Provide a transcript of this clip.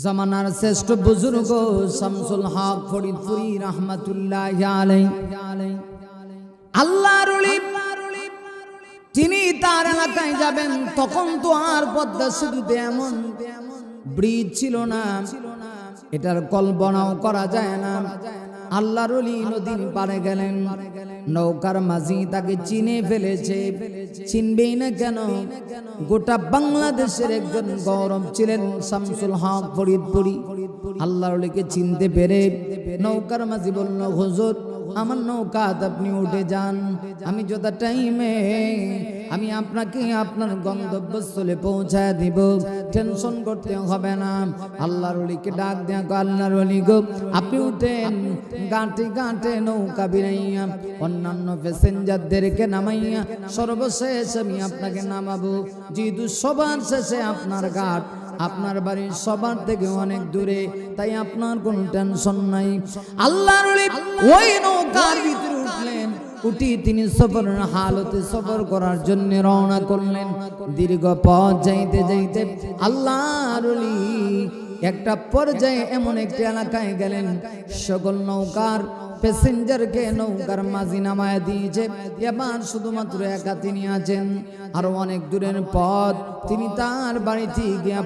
জামানার শ্রেষ্ঠ বুজুর্গ শামসুল হক ফরিদপুরি রহমাতুল্লাহ আলাই আল্লাহর তিনি তার এলাকায় যাবেন, তখন তো আর পদ্মা সেতুতে এমন ব্রিজ ছিল না। এটার কল্পনাও করা যায় না। আল্লাহর নদীর পারে গেলেন। নৌকার মাঝি তাকে চিনে ফেলেছে। চিনবেই না কেন? গোটা বাংলাদেশের একজন গৌরব ছিলেন শামসুল হক ফরিদপুরি। আল্লাহর চিনতে পেরে নৌকার মাঝি বলল, হুজুর আমার নৌকাত আপনি উঠে যান। আমি যত টাইমে আমি আপনাকে আপনার গন্তব্যস্থলে পৌঁছায় দিব। টেনশন করতে হবে না। আল্লাহর অলিকে ডাক দেয়া আল্লাহর অলি গো, আপনি উঠেন। গাঁটে গাঁটে নৌকা বিরাইয়া, অন্যান্য প্যাসেঞ্জারদেরকে নামাইয়া, সর্বশেষ আমি আপনাকে নামাবো। যেহেতু সবার শেষে আপনার ঘাট আপনার বাড়ির সবার থেকে অনেক দূরে, তাই আপনার কোনো টেনশন নাই। আল্লাহর ওই নৌকার ভিতরে উঠলেন উঠি তিনি সফর হালতে সফর করার জন্য রওনা করলেন। দীর্ঘ পথ যাইতে যাইতে আল্লাহর একটা পর্যায়ে এমন একটি এলাকায় গেলেন। সকল নৌকার প্যাসেঞ্জারকে নৌকার মাঝি নামায় দিয়েছে। এবার শুধুমাত্র একা তিনি আছেন। আরও অনেক দূরের পথ তিনি তার বাড়িতে গিয়া